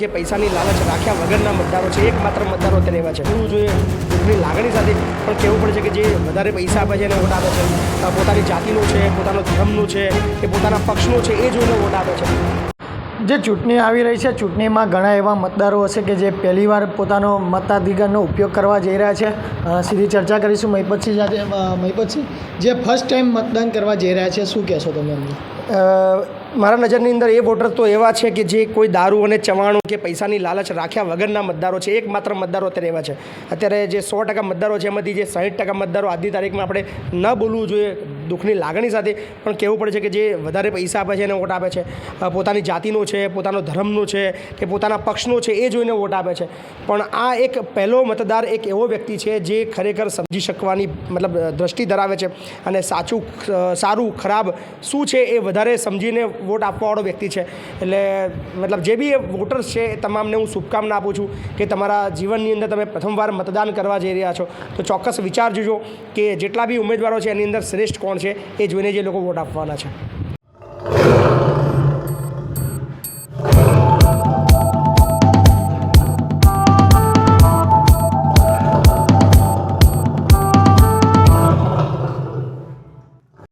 કે પૈસાની લાલચ રાખ્યા વગરના મતદારો છે એકમાત્ર મતદારો અત્યારે એવા છે. એવું જોઈએ દુઃખની લાગણી સાથે પણ કહેવું પડે છે કે જે વધારે પૈસા આપે છે એને વોટ આપે છે. પોતાની જાતિનું છે પોતાનો ધર્મનું છે કે પોતાના પક્ષનું છે એ જોઈને વોટ આપે છે. જે ચૂંટણી આવી રહી છે ચૂંટણીમાં ઘણા એવા મતદારો હશે કે જે પહેલીવાર પોતાનો મતાધિકારનો ઉપયોગ કરવા જઈ રહ્યા છે. સીધી ચર્ચા કરીશું મહીપતસિંહ સાથે. મહીપતસિંહ જે ફર્સ્ટ ટાઈમ મતદાન કરવા જઈ રહ્યા છે શું કહેશો તમે એમને? અ, મારા નજરની અંદર એ વોટર તો એવા છે કે જે કોઈ દારૂ અને ચવાણું કે પૈસાની લાલચ રાખ્યા વગરના મતદારો છે, એકમાત્ર મતદારો અત્યારે એવા છે. અત્યારે જે સો ટકા મતદારો છે, એમાંથી જે સાઠ ટકા મતદારો આજની તારીખમાં આપણે ન બોલવું જોઈએ દુઃખની લાગણી સાથે, પણ કહેવું પડે છે કે જે વધારે પૈસા આપે છે એને વોટ આપે છે. પોતાની જાતિનો છે, પોતાનો ધર્મનો છે, કે પોતાના પક્ષનો છે, એ જોઈને વોટ આપે છે. પણ આ એક પહેલો મતદાર એક એવો વ્યક્તિ છે જે ખરેખર સમજી શકવાની મતલબ દ્રષ્ટિ ધરાવે છે. અને સાચું સારું, ખરાબ શું છે એ વધારે સમજીને વોટ આપવાવાળો વ્યક્તિ છે. એટલે મતલબ જે બી વોટર્સ છે એ તમામને હું શુભકામના આપું છું કે તમારા જીવનની અંદર તમે પ્રથમવાર મતદાન કરવા જઈ રહ્યા છો. તો ચોક્કસ વિચારજો કે જેટલા બી ઉમેદવારો છે એની અંદર શ્રેષ્ઠ કોણ છે એ જોઈને જે લોકો વોટ આપવાના છે.